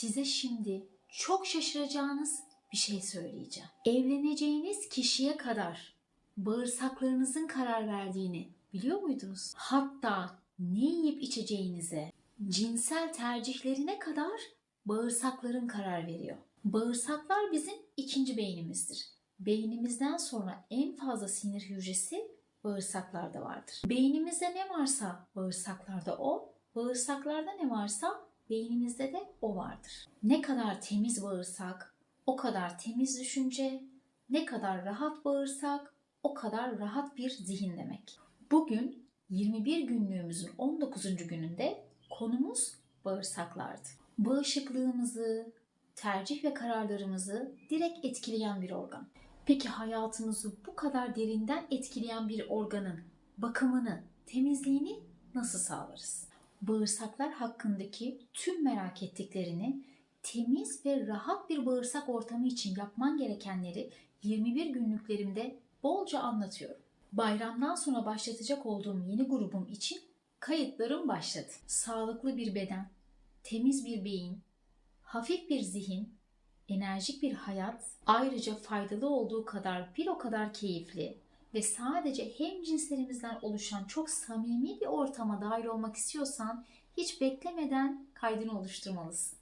Size şimdi çok şaşıracağınız bir şey söyleyeceğim. Evleneceğiniz kişiye kadar bağırsaklarınızın karar verdiğini biliyor muydunuz? Hatta ne yiyip içeceğinize, cinsel tercihlerine kadar bağırsakların karar veriyor. Bağırsaklar bizim ikinci beynimizdir. Beynimizden sonra en fazla sinir hücresi bağırsaklarda vardır. Beynimizde ne varsa bağırsaklarda o, bağırsaklarda ne varsa beynimizde de o vardır. Ne kadar temiz bağırsak, o kadar temiz düşünce, ne kadar rahat bağırsak, o kadar rahat bir zihin demek. Bugün 21 günlüğümüzün 19. gününde konumuz bağırsaklardı. Bağışıklığımızı, tercih ve kararlarımızı direkt etkileyen bir organ. Peki hayatımızı bu kadar derinden etkileyen bir organın bakımını, temizliğini nasıl sağlarız? Bağırsaklar hakkındaki tüm merak ettiklerini temiz ve rahat bir bağırsak ortamı için yapman gerekenleri 21 günlüklerimde bolca anlatıyorum. Bayramdan sonra başlatacak olduğum yeni grubum için kayıtlarım başladı. Sağlıklı bir beden, temiz bir beyin, hafif bir zihin, enerjik bir hayat, ayrıca faydalı olduğu kadar bir o kadar keyifli ve sadece hem cinslerimizden oluşan çok samimi bir ortama dahil olmak istiyorsan hiç beklemeden kaydını oluşturmalısın.